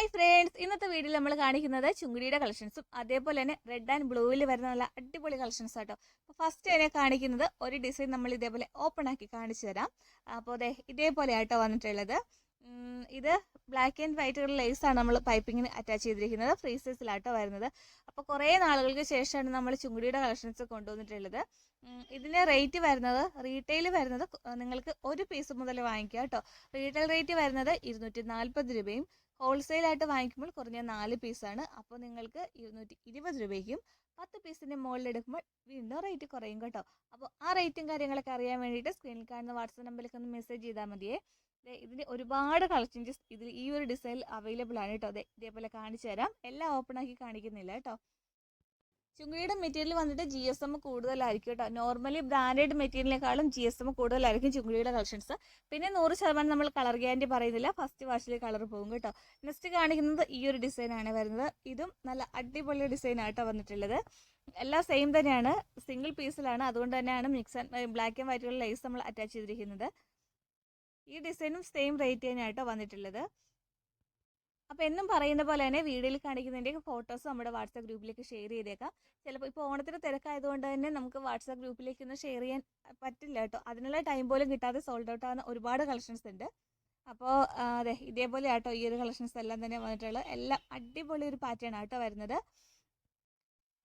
Hi friends ഇന്നത്തെ വീഡിയോയിൽ നമ്മൾ കാണിക്കുന്നത് ചുങ്കുടിയുടെ കളക്ഷൻസും അതേപോലെ തന്നെ റെഡ് ആൻഡ് ബ്ലൂവിൽ വരുന്ന നല്ല അടിപൊളി കളക്ഷൻസ് ആട്ടോ. അപ്പോൾ ഫസ്റ്റ് തന്നെ കാണിക്കുന്നത് ഒരു ഡിസൈൻ നമ്മൾ ഇതേപോലെ ഓപ്പൺ ആക്കി കാണിച്ചു തരാം. അപ്പോൾ അതെ ഇതേപോലെ ആട്ടോ വന്നിട്ടുള്ളത്. ഇത് ബ്ലാക്ക് ആൻഡ് വൈറ്റ് ലേസ് ആണ് നമ്മൾ പൈപ്പിങ്ങിന് അറ്റാച്ച് ചെയ്തിരിക്കുന്നത്. ഫ്രീ സൈസിലാട്ടോ വരുന്നത്. അപ്പോൾ കുറേ നാളുകൾക്ക് ശേഷമാണ് നമ്മൾ ചുങ്കുടിയുടെ കളക്ഷൻസ് കൊണ്ടുവന്നിട്ടുള്ളത്. ഇതിന്റെ റേറ്റ് വരുന്നത് റീറ്റെയിൽ വരുന്നത് നിങ്ങൾക്ക് ഒരു പീസ് മുതൽ വാങ്ങിക്കുക കേട്ടോ റീറ്റെയിൽ റേറ്റ് വരുന്നത് ഇരുന്നൂറ്റി നാൽപ്പത് രൂപയും ഹോൾസെയിൽ ആയിട്ട് വാങ്ങിക്കുമ്പോൾ കുറഞ്ഞ നാല് പീസാണ് അപ്പോൾ നിങ്ങൾക്ക് ഇരുന്നൂറ്റി ഇരുപത് രൂപയ്ക്കും പത്ത് പീസിന്റെ മുകളിൽ എടുക്കുമ്പോൾ വീണ്ടും റേറ്റ് കുറയും കേട്ടോ. അപ്പോൾ ആ റേറ്റും കാര്യങ്ങളൊക്കെ അറിയാൻ വേണ്ടിയിട്ട് സ്ക്രീനിൽ കാണുന്ന വാട്സപ്പ് നമ്പറിലേക്ക് ഒന്ന് മെസ്സേജ് ചെയ്താൽ മതിയേ. അതെ ഇതിന്റെ ഒരുപാട് കളക്ഷൻസ് ഇതിൽ ഈ ഒരു ഡിസൈൻ അവൈലബിൾ ആണ് കേട്ടോ. അതെ ഇതേപോലെ കാണിച്ചു തരാം എല്ലാം ഓപ്പൺ ആക്കി കാണിക്കുന്നില്ല കേട്ടോ. ചുങ്കുടിയുടെ മെറ്റീരിയൽ വന്നിട്ട് ജി എസ് എം കൂടുതലായിരിക്കും കേട്ടോ. നോർമലി ബ്രാൻഡഡ് മെറ്റീരിയലിനേക്കാളും ജി എസ് എം കൂടുതലായിരിക്കും ചുങ്കയുടെ കളക്ഷൻസ്. പിന്നെ നൂറ് ശതമാനം നമ്മൾ കളർ ഗ്യാരണ്ടി പറയുന്നില്ല. ഫസ്റ്റ് വാഷിൽ കളർ പോകും കേട്ടോ. നെക്സ്റ്റ് കാണിക്കുന്നത് ഈ ഒരു ഡിസൈൻ ആണ് വരുന്നത്. ഇതും നല്ല അടിപൊളി ഡിസൈൻ ആയിട്ടാണ് വന്നിട്ടുള്ളത്. എല്ലാം സെയിം തന്നെയാണ്. സിംഗിൾ പീസിലാണ് അതുകൊണ്ട് തന്നെയാണ് മിക്സ് ആൻഡ് ബ്ലാക്ക് ആൻഡ് വൈറ്റുള്ള ലൈസ് നമ്മൾ അറ്റാച്ച് ചെയ്തിരിക്കുന്നത്. ഈ ഡിസൈനും സെയിം റേറ്റ് തന്നെയായിട്ടോ വന്നിട്ടുള്ളത്. അപ്പോൾ എന്നും പറയുന്ന പോലെ തന്നെ വീഡിയോയിൽ കാണിക്കുന്നതിന്റെ ഫോട്ടോസ് നമ്മുടെ വാട്സാപ്പ് ഗ്രൂപ്പിലേക്ക് ഷെയർ ചെയ്തേക്കാം. ചിലപ്പോൾ ഇപ്പോൾ ഓണത്തിന് തിരക്കായതുകൊണ്ട് തന്നെ നമുക്ക് വാട്സാപ്പ് ഗ്രൂപ്പിലേക്ക് ഒന്നും ഷെയർ ചെയ്യാൻ പറ്റില്ല കേട്ടോ. അതിനുള്ള ടൈം പോലും കിട്ടാതെ സോൾഡ് ഔട്ട് ആവുന്ന ഒരുപാട് കളക്ഷൻസ് ഉണ്ട്. അപ്പോൾ അതെ ഇതേപോലെ ആട്ടോ ഈ ഒരു കളക്ഷൻസ് എല്ലാം തന്നെ വന്നിട്ടുള്ളത്. എല്ലാം അടിപൊളി ഒരു പാറ്റേൺ ആട്ടോ വരുന്നത്.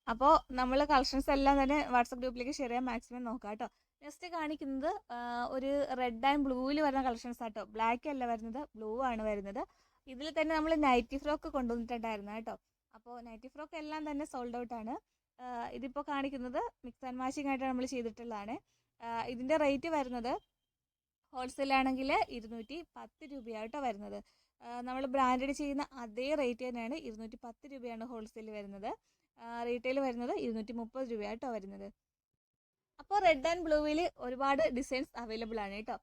അപ്പോൾ നമ്മൾ കളക്ഷൻസ് എല്ലാം തന്നെ വാട്സപ്പ് ഗ്രൂപ്പിലേക്ക് ഷെയർ ചെയ്യാൻ മാക്സിമം നോക്കാം കേട്ടോ. നെക്സ്റ്റ് കാണിക്കുന്നത് ഒരു റെഡ് ആൻഡ് ബ്ലൂവിൽ വരുന്ന കളക്ഷൻസ് ആട്ടോ. ബ്ലാക്ക് അല്ല വരുന്നത് ബ്ലൂ ആണ് വരുന്നത്. ഇതിൽ തന്നെ നമ്മൾ നൈറ്റി ഫ്രോക്ക് കൊണ്ടുവന്നിട്ടുണ്ടായിരുന്നു കേട്ടോ. അപ്പോൾ നൈറ്റി ഫ്രോക്ക് എല്ലാം തന്നെ സോൾഡ് ഔട്ട് ആണ്. ഇതിപ്പോൾ കാണിക്കുന്നത് മിക്സ് ആൻഡ് മാച്ചിങ് ആയിട്ട് നമ്മൾ ചെയ്തിട്ടുള്ളതാണ്. ഇതിന്റെ റേറ്റ് വരുന്നത് ഹോൾസെയിൽ ആണെങ്കിൽ ഇരുന്നൂറ്റി പത്ത് രൂപയായിട്ടോ വരുന്നത്. നമ്മൾ ബ്രാൻഡഡ് ചെയ്യുന്ന അതേ റേറ്റ് തന്നെയാണ് ഇരുന്നൂറ്റി പത്ത് രൂപയാണ് ഹോൾസെയിൽ വരുന്നത്. റീറ്റെയിൽ വരുന്നത് ഇരുന്നൂറ്റി മുപ്പത് രൂപയായിട്ടോ വരുന്നത്. അപ്പോൾ റെഡ് ആൻഡ് ബ്ലൂവിൽ ഒരുപാട് ഡിസൈൻസ് അവൈലബിൾ ആണ് കേട്ടോ.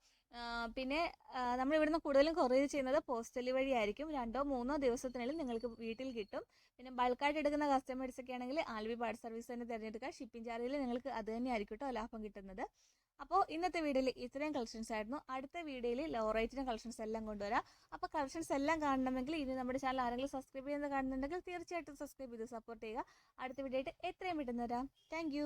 പിന്നെ നമ്മൾ ഇവിടുന്ന് കൂടുതലും കൊറിയർ ചെയ്യുന്നത് പോസ്റ്റൽ വഴി ആയിരിക്കും. രണ്ടോ മൂന്നോ ദിവസത്തിനുള്ളിൽ നിങ്ങൾക്ക് വീട്ടിൽ കിട്ടും. പിന്നെ ബൾക്കായിട്ട് എടുക്കുന്ന കസ്റ്റമേഴ്സ് ഒക്കെ ആണെങ്കിൽ ആൽവി പാർട്ട് സർവീസ് തന്നെ തിരഞ്ഞെടുക്കുക. ഷിപ്പിംഗ് ചാർജിൽ നിങ്ങൾക്ക് അത് തന്നെ ആയിരിക്കും കേട്ടോ ലാഭം കിട്ടുന്നത്. അപ്പോൾ ഇന്നത്തെ വീഡിയോയിൽ ഇത്രയും കളക്ഷൻസ് ആയിരുന്നു. അടുത്ത വീഡിയോയിൽ ലോ റേറ്റിന്റെ കളക്ഷൻസ് എല്ലാം കൊണ്ടുവരാം. അപ്പോൾ കളക്ഷൻസ് എല്ലാം കാണണമെങ്കിൽ ഇനി നമ്മുടെ ചാനൽ ആരെങ്കിലും സബ്സ്ക്രൈബ് ചെയ്യുന്നത് കാണുന്നുണ്ടെങ്കിൽ തീർച്ചയായിട്ടും സബ്സ്ക്രൈബ് ചെയ്ത് സപ്പോർട്ട് ചെയ്യുക. അടുത്ത വീഡിയോ ആയിട്ട് എത്രയും പെട്ടെന്ന് വരാം. താങ്ക്